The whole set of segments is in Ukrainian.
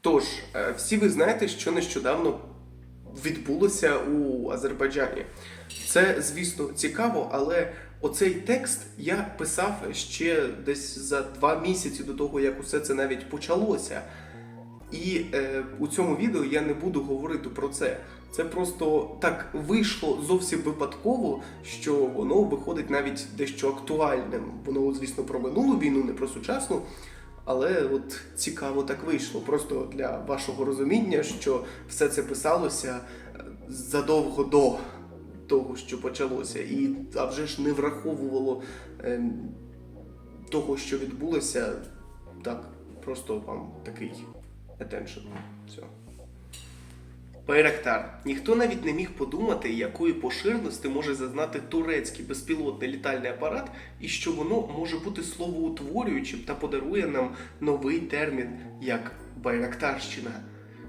Тож, е, всі ви знаєте, що нещодавно відбулося у Азербайджані. Це, звісно, цікаво, але оцей текст я писав ще десь за два місяці до того, як усе це навіть почалося. І е, у цьому відео я не буду говорити про це. Це просто так вийшло зовсім випадково, що воно виходить навіть дещо актуальним. Воно, звісно, про минулу війну, не про сучасну. Але от цікаво так вийшло. Просто для вашого розуміння, що все це писалося е, задовго до того, що почалося, і а вже ж не враховувало е, того, що відбулося. Так, просто вам такий attention. Все. Байрактар. Ніхто навіть не міг подумати, якої поширеності може зазнати турецький безпілотний літальний апарат, і що воно може бути словоутворюючим та подарує нам новий термін як байрактарщина.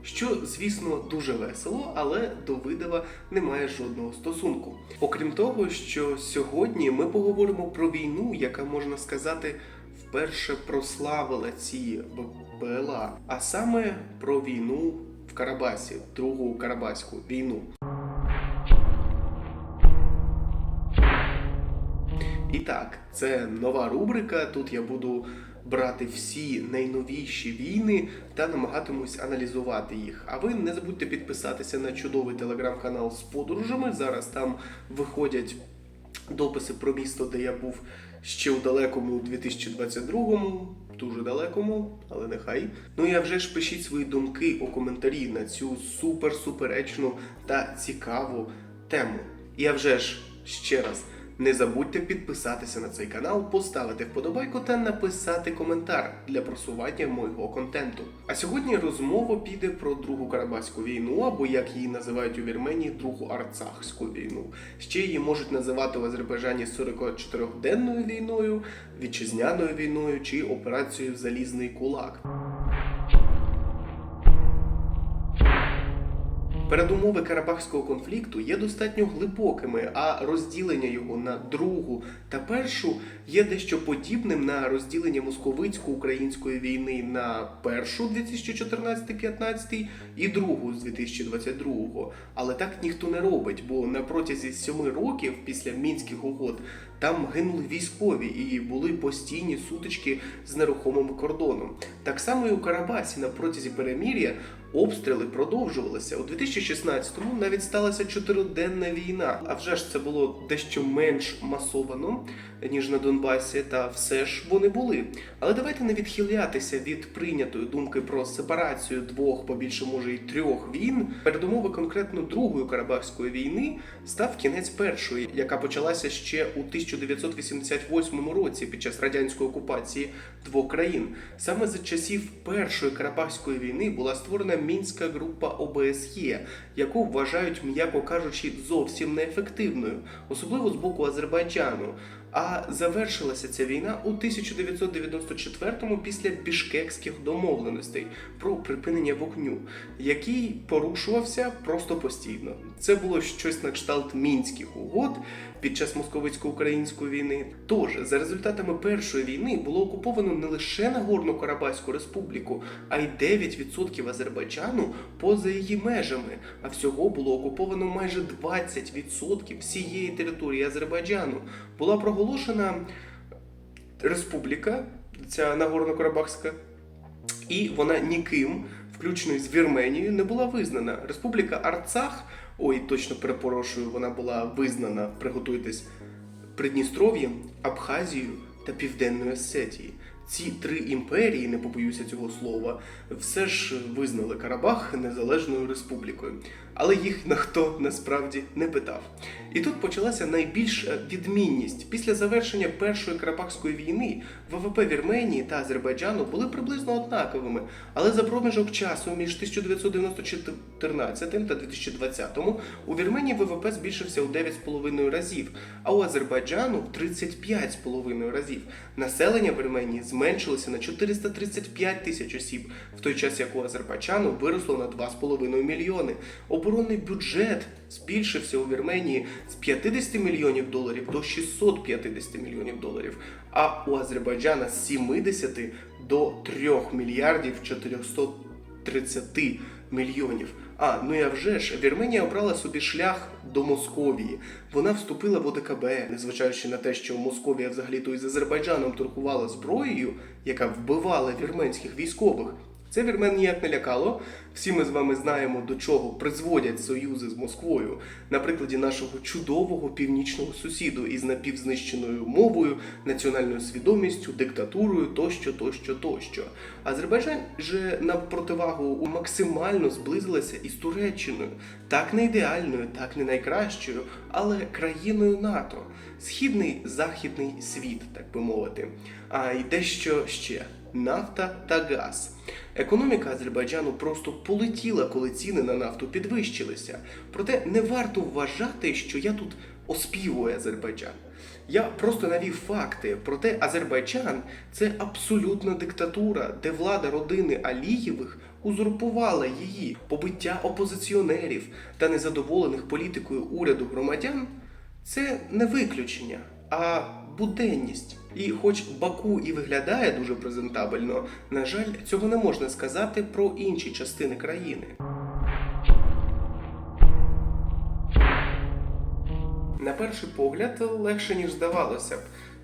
Що, звісно, дуже весело, але до видава немає жодного стосунку. Окрім того, що сьогодні ми поговоримо про війну, яка можна сказати вперше прославила ці Б- БЛА, а саме про війну Карабасі, Другу Карабаську війну. І так, це нова рубрика. Тут я буду брати всі найновіші війни та намагатимусь аналізувати їх. А ви не забудьте підписатися на чудовий телеграм-канал з подорожами. Зараз там виходять дописи про місто, де я був ще у далекому 2022-му, дуже далекому, але нехай. Ну і вже ж пишіть свої думки у коментарі на цю супер суперечну та цікаву тему. А вже ж ще раз. Не забудьте підписатися на цей канал, поставити вподобайку та написати коментар для просування мого контенту. А сьогодні розмова піде про Другу Карабаську війну, або як її називають у Вірменії, Другу Арцахську війну. Ще її можуть називати в Азербайджані 44-денною війною, вітчизняною війною чи операцією Залізний кулак. Передумови Карабахського конфлікту є достатньо глибокими, а розділення його на другу та першу є дещо подібним на розділення московицько-української війни на першу 2014-15 і другу з 2022. Але так ніхто не робить, бо на протязі сьоми років після мінських угод там гинули військові і були постійні сутички з нерухомим кордоном. Так само і у Карабасі на протязі перемір'я обстріли продовжувалися. У 2016-му навіть сталася чотириденна війна. А вже ж це було дещо менш масовано ніж на Донбасі, та все ж вони були. Але давайте не відхилятися від прийнятої думки про сепарацію двох, побільше може й трьох війн. Передумови конкретно другої Карабахської війни став кінець першої, яка почалася ще у 1988 році під час радянської окупації двох країн. Саме за часів першої Карабахської війни була створена мінська група ОБСЄ, яку вважають, м'яко кажучи, зовсім неефективною, особливо з боку Азербайджану. А завершилася ця війна у 1994-му після бішкекських домовленостей про припинення вогню, який порушувався просто постійно. Це було щось на кшталт мінських угод під час московицько-української війни. Тож, за результатами першої війни було окуповано не лише Нагорну Карабаську республіку, а й 9% Азербайджану поза її межами. А всього було окуповано майже 20% всієї території Азербайджану. Була проголошена республіка, ця Нагорно-Карабахська, і вона ніким, включно з Вірменією, не була визнана. Республіка Арцах, ой, точно перепрошую, вона була визнана, приготуйтесь, Придністров'ям, Абхазією та Південною Осетією. Ці три імперії, не побоюся цього слова, все ж визнали Карабах незалежною республікою, але їх ніхто насправді не питав. І тут почалася найбільша відмінність. Після завершення Першої Карабахської війни ВВП Вірменії та Азербайджану були приблизно однаковими, але за проміжок часу між 1914 та 2020 у Вірменії ВВП збільшився у 9,5 разів, а у Азербайджану в 35,5 разів. Населення Вірменії зменшилося на 435 тисяч осіб, в той час як у Азербайджану виросло на 2,5 мільйони. Оборонний бюджет збільшився у Вірменії з 50 мільйонів доларів до 650 мільйонів доларів, а у Азербайджана з 70 до 3 мільярдів 400 30 мільйонів. А, ну а вже ж, Вірменія обрала собі шлях до Московії. Вона вступила в ОДКБ, незважаючи на те, що Московія взагалі-то із Азербайджаном торгувала зброєю, яка вбивала вірменських військових. Це вірмен ніяк не лякало. Всі ми з вами знаємо, до чого призводять союзи з Москвою на прикладі нашого чудового північного сусіду із напівзнищеною мовою, національною свідомістю, диктатурою тощо, тощо, тощо. Азербайджан же на противагу максимально зблизилася із Туреччиною, так не ідеальною, так не найкращою, але країною НАТО, східний західний світ, так би мовити. А й дещо ще нафта та газ. Економіка Азербайджану просто полетіла, коли ціни на нафту підвищилися. Проте не варто вважати, що я тут оспівую Азербайджан. Я просто навів факти. Проте Азербайджан це абсолютна диктатура, де влада родини Алієвих узурпувала її побиття опозиціонерів та незадоволених політикою уряду громадян. Це не виключення, а буденність. І хоч Баку і виглядає дуже презентабельно, на жаль, цього не можна сказати про інші частини країни. На перший погляд легше, ніж здавалося б.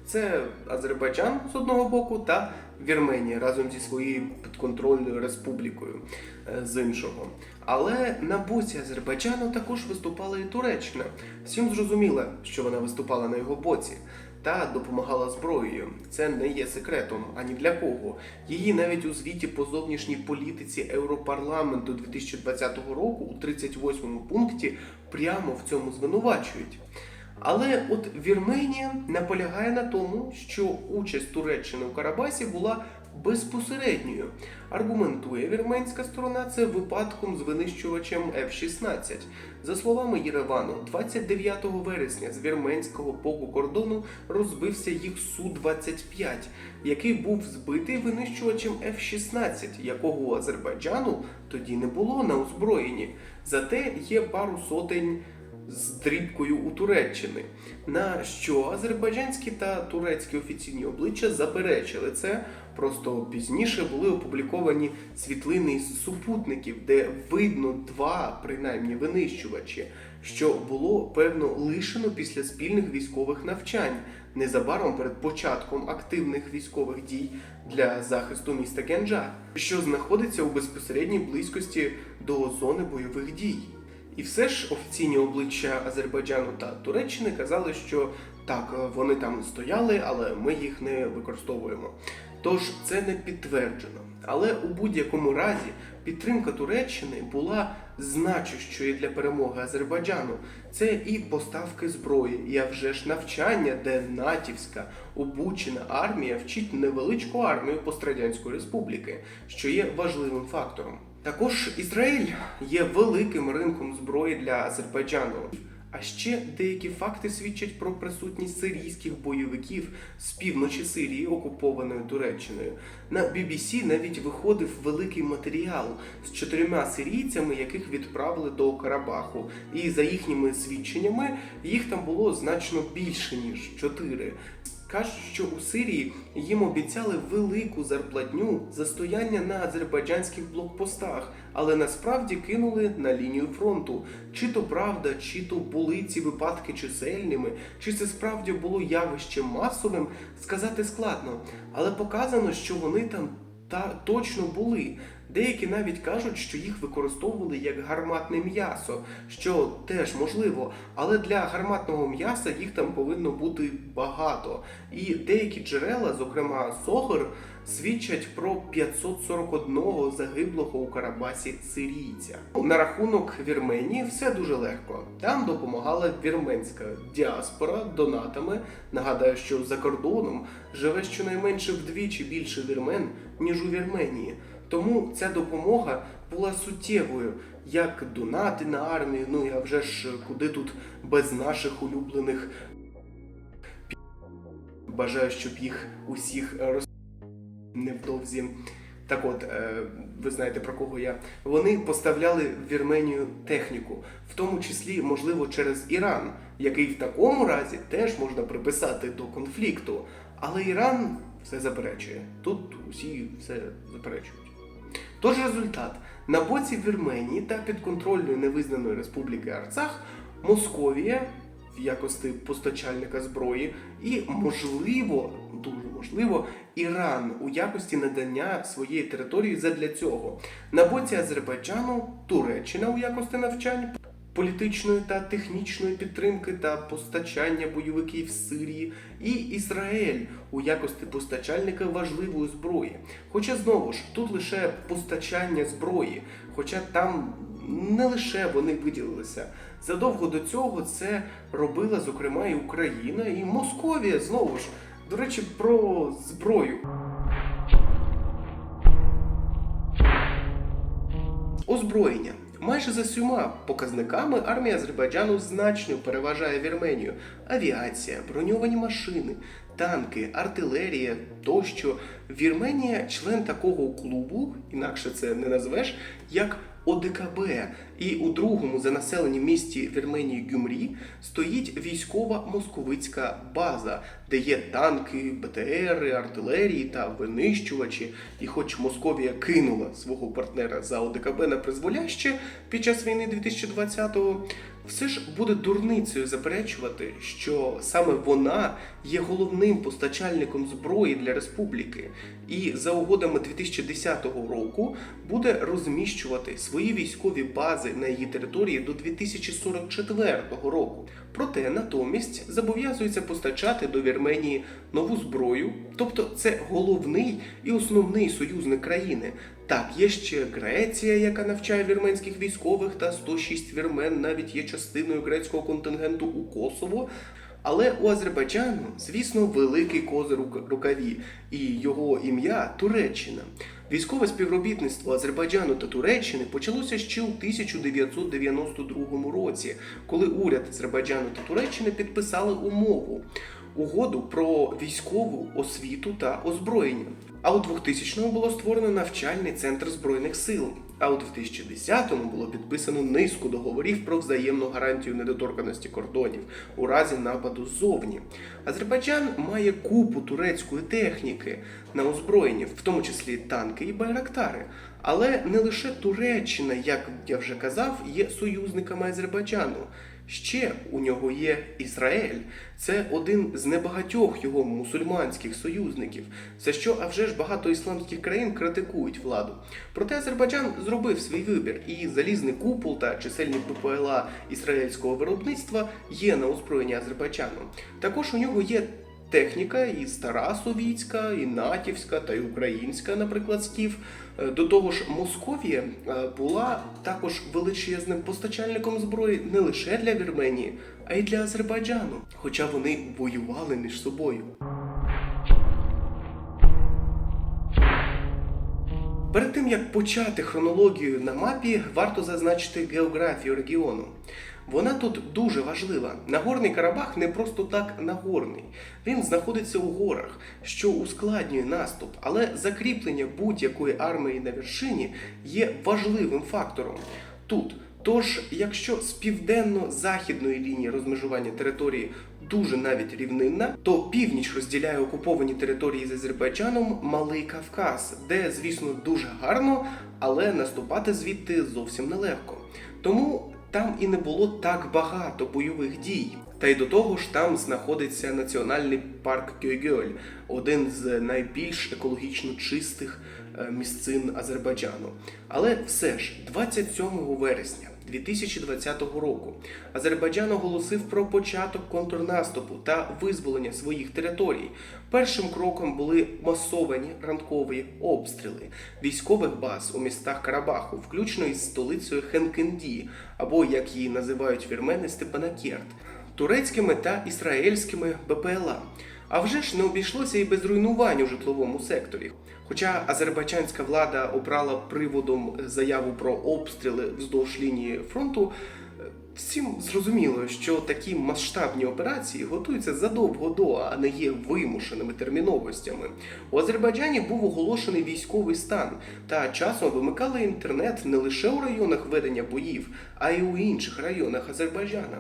Це Азербайджан з одного боку та Вірменія разом зі своєю підконтрольною республікою е, з іншого. Але на боці Азербайджану також виступала і Туреччина. Всім зрозуміло, що вона виступала на його боці та допомагала зброєю. Це не є секретом ані для кого. Її навіть у звіті по зовнішній політиці Европарламенту 2020 року у 38 пункті прямо в цьому звинувачують. Але от Вірменія наполягає на тому, що участь Туреччини у Карабасі була безпосередньою. Аргументує вірменська сторона це випадком з винищувачем F-16. За словами Єревану, 29 вересня з вірменського боку кордону розбився їх Су-25, який був збитий винищувачем F-16, якого у Азербайджану тоді не було на озброєнні. Зате є пару сотень з дрібкою у Туреччини. На що азербайджанські та турецькі офіційні обличчя заперечили це. Просто пізніше були опубліковані світлини із супутників, де видно два принаймні винищувачі, що було певно лишено після спільних військових навчань незабаром перед початком активних військових дій для захисту міста Генджа, що знаходиться у безпосередній близькості до зони бойових дій. І все ж офіційні обличчя Азербайджану та Туреччини казали, що так, вони там стояли, але ми їх не використовуємо. Тож це не підтверджено. Але у будь-якому разі підтримка Туреччини була значущою для перемоги Азербайджану. Це і поставки зброї, і вже ж навчання, де натівська обучена армія вчить невеличку армію пострадянської республіки, що є важливим фактором. Також Ізраїль є великим ринком зброї для Азербайджану. А ще деякі факти свідчать про присутність сирійських бойовиків з півночі Сирії, окупованої Туреччиною. На BBC навіть виходив великий матеріал з чотирма сирійцями, яких відправили до Карабаху. І за їхніми свідченнями їх там було значно більше ніж чотири. Кажуть, що у Сирії їм обіцяли велику зарплатню за стояння на азербайджанських блокпостах, але насправді кинули на лінію фронту. Чи то правда, чи то були ці випадки чисельними, чи це справді було явищем масовим, сказати складно. Але показано, що вони там та точно були. Деякі навіть кажуть, що їх використовували як гарматне м'ясо, що теж можливо, але для гарматного м'яса їх там повинно бути багато. І деякі джерела, зокрема Согр, свідчать про 541 загиблого у Карабасі сирійця. На рахунок Вірменії все дуже легко. Там допомагала вірменська діаспора донатами. Нагадаю, що за кордоном живе щонайменше вдвічі більше вірмен, ніж у Вірменії. Тому ця допомога була суттєвою, як донати на армію. Ну я вже ж куди тут без наших улюблених бажаю, щоб їх усіх роз... невдовзі. Так от, е, ви знаєте про кого я. Вони поставляли в Вірменію техніку, в тому числі, можливо, через Іран, який в такому разі теж можна приписати до конфлікту. Але Іран все заперечує. Тут усі все заперечують. Тож результат на боці Вірменії та підконтрольної невизнаної республіки Арцах Московія в якості постачальника зброї, і можливо, дуже можливо, Іран у якості надання своєї території задля цього. На боці Азербайджану Туреччина у якості навчань. Політичної та технічної підтримки та постачання бойовиків Сирії і Ізраїль у якості постачальника важливої зброї. Хоча знову ж тут лише постачання зброї, хоча там не лише вони виділилися. Задовго до цього це робила зокрема і Україна, і Московія знову ж. До речі, про зброю. Озброєння. Майже за всіма показниками армія Азербайджану значно переважає Вірменію. Авіація, броньовані машини, танки, артилерія тощо. Вірменія член такого клубу, інакше це не назвеш, як ОДКБ. І у другому за населенням місті Вірменії Гюмрі стоїть військова московицька база, де є танки, БТРи, артилерії та винищувачі. І хоч Московія кинула свого партнера за ОДКБ на призволяще під час війни 2020-го, все ж буде дурницею заперечувати, що саме вона є головним постачальником зброї для республіки, і за угодами 2010 року буде розміщувати свої військові бази на її території до 2044 року. Проте натомість зобов'язується постачати до Вірменії нову зброю, тобто це головний і основний союзник країни. Так, є ще Греція, яка навчає вірменських військових, та 106 вірмен навіть є частиною грецького контингенту у Косово. Але у Азербайджану, звісно, великий козир у рукаві, і його ім'я Туреччина. Військове співробітництво Азербайджану та Туреччини почалося ще у 1992 році, коли уряд Азербайджану та Туреччини підписали умову угоду про військову освіту та озброєння. А у 2000-му було створено навчальний центр збройних сил. А у 2010-му було підписано низку договорів про взаємну гарантію недоторканості кордонів у разі нападу ззовні. Азербайджан має купу турецької техніки на озброєнні, в тому числі танки і байрактари. Але не лише Туреччина, як я вже казав, є союзниками Азербайджану. Ще у нього є Ізраїль. Це один з небагатьох його мусульманських союзників, за що а вже ж багато ісламських країн критикують владу. Проте Азербайджан зробив свій вибір, і залізний купол та чисельні ППЛА ізраїльського виробництва є на озброєнні Азербайджану. Також у нього є техніка і стара совітська, і натівська, та й українська, наприклад, скіф. Е, До того ж, Московія е, була також величезним постачальником зброї не лише для Вірменії, а й для Азербайджану, хоча вони воювали між собою. Перед тим як почати хронологію на мапі, варто зазначити географію регіону. Вона тут дуже важлива. Нагорний Карабах не просто так нагорний. Він знаходиться у горах, що ускладнює наступ, але закріплення будь-якої армії на вершині є важливим фактором. Тут Тож, якщо з південно-західної лінії розмежування території дуже навіть рівнинна, то північ розділяє окуповані території з Азербайджаном Малий Кавказ, де, звісно, дуже гарно, але наступати звідти зовсім нелегко. Тому там і не було так багато бойових дій. Та й до того ж там знаходиться національний парк Гьойгьоль, один з найбільш екологічно чистих е, місцин Азербайджану. Але все ж, 27 вересня 2020 року Азербайджан оголосив про початок контрнаступу та визволення своїх територій. Першим кроком були масовані ранкові обстріли військових баз у містах Карабаху, включно із столицею Хенкенді, або як її називають вірмени Степанакерт, турецькими та ізраїльськими БПЛА. А вже ж не обійшлося і без руйнувань у житловому секторі. Хоча азербайджанська влада обрала приводом заяву про обстріли вздовж лінії фронту, Всім зрозуміло, що такі масштабні операції готуються задовго до, а не є вимушеними терміновостями. У Азербайджані був оголошений військовий стан, та часом вимикали інтернет не лише у районах ведення боїв, а й у інших районах Азербайджана.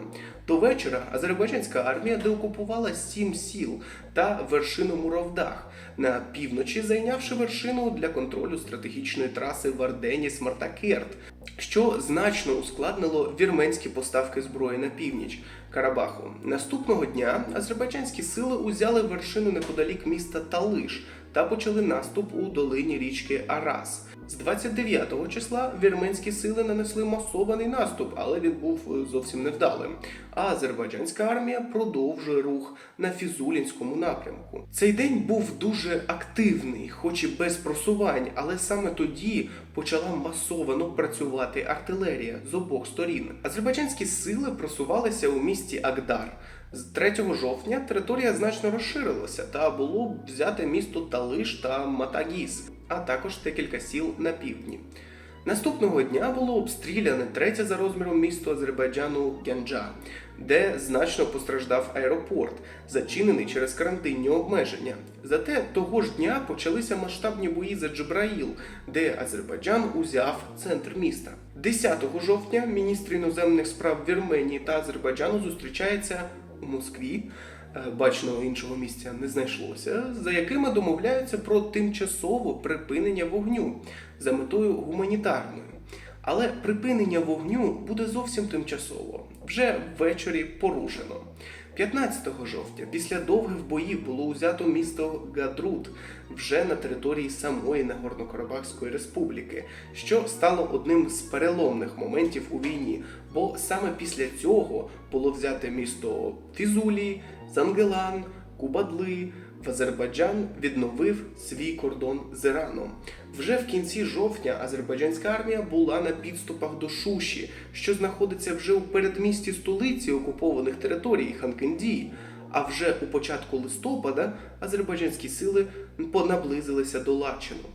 До вечора азербайджанська армія деокупувала сім сіл та вершину Муравдах на півночі, зайнявши вершину для контролю стратегічної траси Варденіс Мартакерт, що значно ускладнило вірменські поставки зброї на північ Карабаху. Наступного дня азербайджанські сили узяли вершину неподалік міста Талиш та почали наступ у долині річки Арас. З 29 числа вірменські сили нанесли масований наступ, але він був е, зовсім невдалим. А азербайджанська армія продовжує рух на Фізулінському напрямку. Цей день був дуже активний, хоч і без просувань, але саме тоді почала масовано працювати артилерія з обох сторін. Азербайджанські сили просувалися у місті Агдар. З 3 жовтня територія значно розширилася та було взяте місто Талиш та Матагіс, а також декілька сіл на півдні. Наступного дня було обстріляне третє за розміром місто Азербайджану Гянджа, де значно постраждав аеропорт, зачинений через карантинні обмеження. Зате того ж дня почалися масштабні бої за Джабраїл, де Азербайджан узяв центр міста. 10 жовтня міністр іноземних справ Вірменії та Азербайджану зустрічаються у Москві. Е, Бачного іншого місця не знайшлося, за якими домовляються про тимчасове припинення вогню за метою гуманітарною. Але припинення вогню буде зовсім тимчасово. Вже ввечері порушено. 15 жовтня, після довгих боїв, було узято місто Гадрут вже на території самої Нагорно-Карабахської республіки, що стало одним з переломних моментів у війні, бо саме після цього було взяте місто Фізулі, Зангелан, Кубадли. В Азербайджан відновив свій кордон з Іраном. Вже в кінці жовтня азербайджанська армія була на підступах до Шуші, що знаходиться вже у передмісті столиці окупованих територій Ханкенді. А вже у початку листопада азербайджанські сили понаблизилися до Лачину.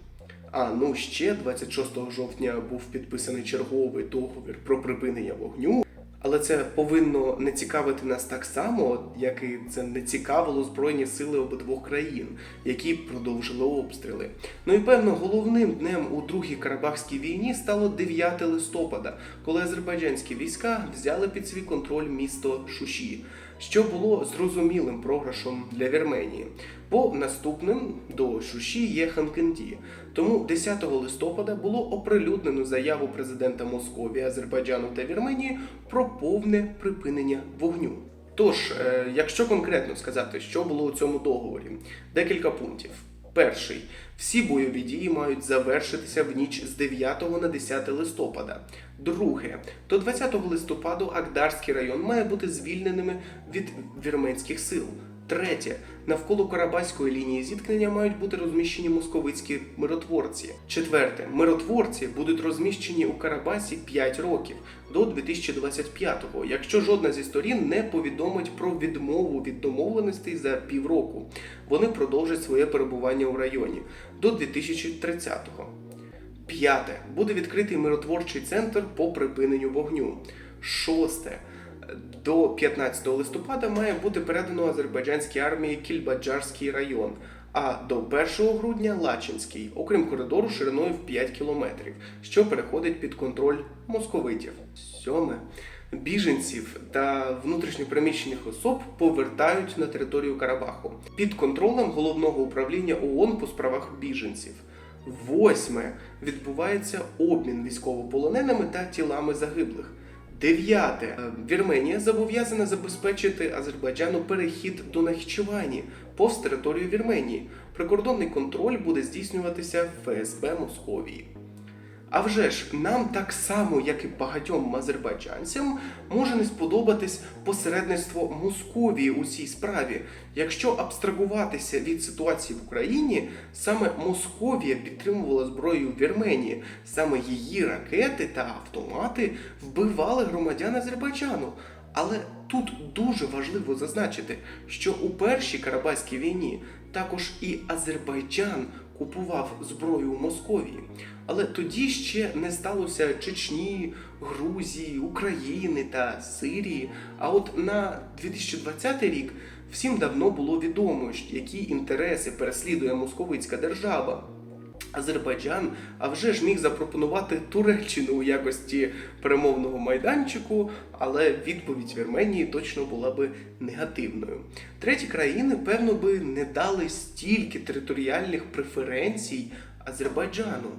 А ну ще 26 жовтня був підписаний черговий договір про припинення вогню. Але це повинно не цікавити нас так само, як і це не цікавило Збройні сили обидвох країн, які продовжили обстріли. Ну і певно, головним днем у другій Карабахській війні стало 9 листопада, коли азербайджанські війська взяли під свій контроль місто Шуші, що було зрозумілим програшом для Вірменії. Бо наступним до Шуші є Ханкенді. Тому 10 листопада було оприлюднено заяву президента Московії, Азербайджану та Вірменії про повне припинення вогню. Тож, е, якщо конкретно сказати, що було у цьому договорі, декілька пунктів. Перший всі бойові дії мають завершитися в ніч з 9 на 10 листопада. Друге, до 20 листопаду Агдарський район має бути звільненими від вірменських сил. Третє, навколо Карабаської лінії зіткнення мають бути розміщені московицькі миротворці. Четверте, миротворці будуть розміщені у Карабасі 5 років до 2025-го, якщо жодна зі сторін не повідомить про відмову від домовленостей за півроку. Вони продовжать своє перебування у районі до 2030-го. П'яте. Буде відкритий миротворчий центр по припиненню вогню. Шосте. До 15 листопада має бути передано азербайджанській армії Кільбаджарський район, а до 1 грудня Лачинський, окрім коридору шириною в 5 кілометрів, що переходить під контроль московитів. Сьоме. Біженців та внутрішньопереміщених особ повертають на територію Карабаху під контролем головного управління ООН по справах біженців. Восьме відбувається обмін військовополоненими та тілами загиблих. Дев'яте Вірменія зобов'язана забезпечити Азербайджану перехід до Нахічевані повз територію Вірменії. Прикордонний контроль буде здійснюватися ФСБ Московії. А вже ж нам так само, як і багатьом азербайджанцям, може не сподобатись посередництво Московії у цій справі. Якщо абстрагуватися від ситуації в Україні, саме Московія підтримувала зброю Вірменії, саме її ракети та автомати вбивали громадян Азербайджану. Але тут дуже важливо зазначити, що у першій Карабаській війні також і Азербайджан купував зброю у Московії. Але тоді ще не сталося Чечні, Грузії, України та Сирії. А от на 2020 рік всім давно було відомо, які інтереси переслідує московицька держава. Азербайджан, а вже ж міг запропонувати Туреччину у якості перемовного майданчику, але відповідь Вірменії точно була би негативною. Треті країни, певно, би не дали стільки територіальних преференцій Азербайджану.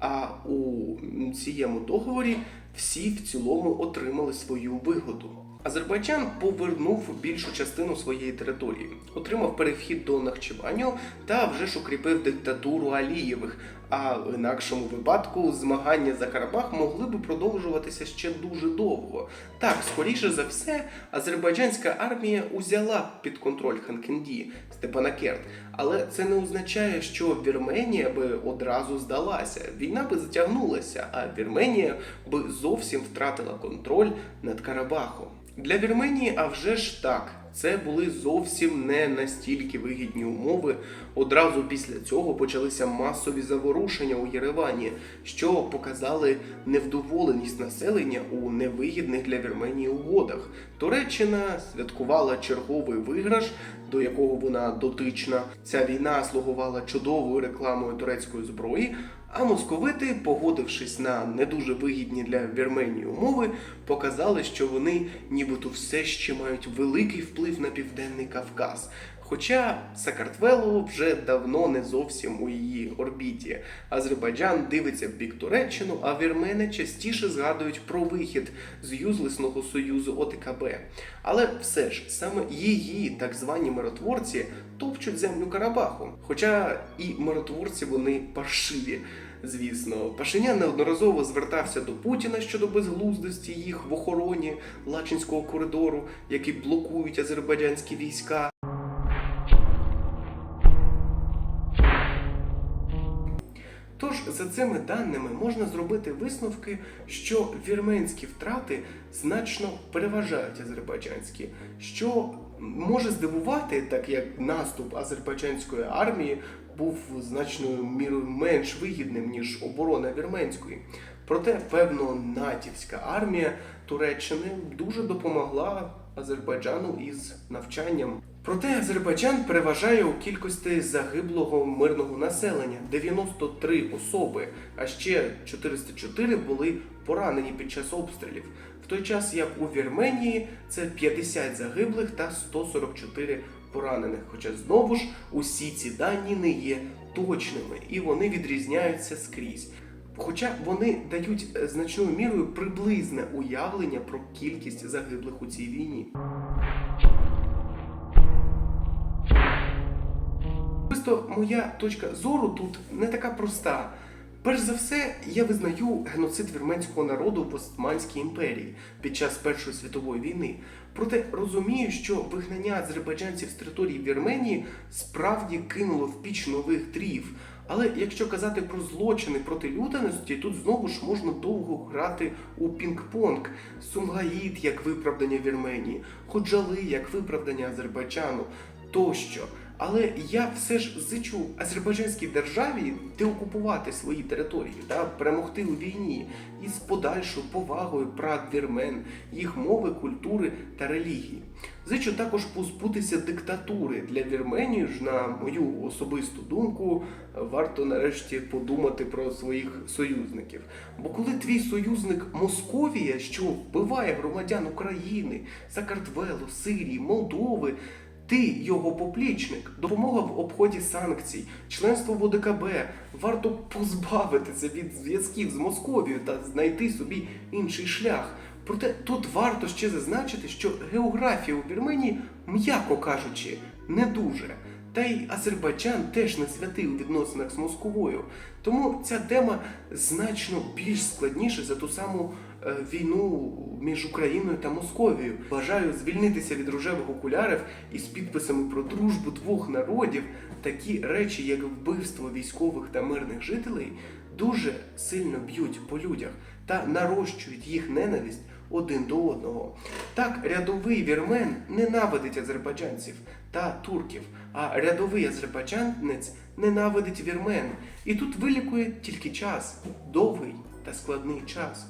А у цьому договорі всі в цілому отримали свою вигоду. Азербайджан повернув більшу частину своєї території, отримав перехід до Нахчеваню та вже ж укріпив диктатуру Алієвих. А в інакшому випадку змагання за Карабах могли би продовжуватися ще дуже довго. Так, скоріше за все, азербайджанська армія узяла під контроль Ханкенді Степанакерт, але це не означає, що Вірменія би одразу здалася. Війна би затягнулася, а Вірменія би зовсім втратила контроль над Карабахом. Для Вірменії, а вже ж так, це були зовсім не настільки вигідні умови. Одразу після цього почалися масові заворушення у Єревані, що показали невдоволеність населення у невигідних для Вірменії угодах. Туреччина святкувала черговий виграш, до якого вона дотична. Ця війна слугувала чудовою рекламою турецької зброї. А московити, погодившись на не дуже вигідні для Вірменії умови, показали, що вони нібито все ще мають великий вплив на південний Кавказ. Хоча Сакартвело вже давно не зовсім у її орбіті. Азербайджан дивиться в бік Туреччину, а вірмени частіше згадують про вихід з юзлесного союзу ОТКБ. Але все ж саме її так звані миротворці топчуть землю Карабаху. Хоча і миротворці вони паршиві. Звісно, Пашинян неодноразово звертався до Путіна щодо безглуздості їх в охороні Лачинського коридору, які блокують азербайджанські війська. За цими даними можна зробити висновки, що вірменські втрати значно переважають азербайджанські, що може здивувати, так як наступ азербайджанської армії був значною мірою менш вигідним ніж оборона вірменської. Проте, певно, натівська армія Туреччини дуже допомогла Азербайджану із навчанням. Проте Азербайджан переважає у кількості загиблого мирного населення 93 особи, а ще 404 були поранені під час обстрілів. В той час як у Вірменії це 50 загиблих та 144 поранених. Хоча знову ж усі ці дані не є точними і вони відрізняються скрізь. Хоча вони дають значною мірою приблизне уявлення про кількість загиблих у цій війні. Просто моя точка зору тут не така проста. Перш за все, я визнаю геноцид вірменського народу в Османській імперії під час Першої світової війни. Проте розумію, що вигнання азербайджанців з території Вірменії справді кинуло в піч нових дрів. Але якщо казати про злочини проти людяності, тут знову ж можна довго грати у пінг-понг. Сумгаїд як виправдання Вірменії, Ходжали як виправдання Азербайджану тощо. Але я все ж зичу азербайджанській державі деокупувати свої території та перемогти у війні із подальшою повагою прав вірмен, їх мови, культури та релігії. Зичу також позбутися диктатури для Вірменії ж, на мою особисту думку, варто нарешті подумати про своїх союзників. Бо коли твій союзник Московія, що вбиває громадян України, Сакартвелу, Сирії, Молдови. Ти його поплічник, допомога в обході санкцій, членство в ОДКБ. Варто позбавитися від зв'язків з Московією та знайти собі інший шлях. Проте тут варто ще зазначити, що географія у Вірменії, м'яко кажучи, не дуже. Та й Азербайджан теж не святий у відносинах з Московою. Тому ця тема значно більш складніша за ту саму війну між Україною та Московією. Бажаю звільнитися від рожевих окулярів із підписами про дружбу двох народів. Такі речі, як вбивство військових та мирних жителей, дуже сильно б'ють по людях та нарощують їх ненависть один до одного. Так, рядовий вірмен ненавидить азербайджанців та турків, а рядовий азербайджанець ненавидить вірмен. І тут вилікує тільки час, довгий та складний час.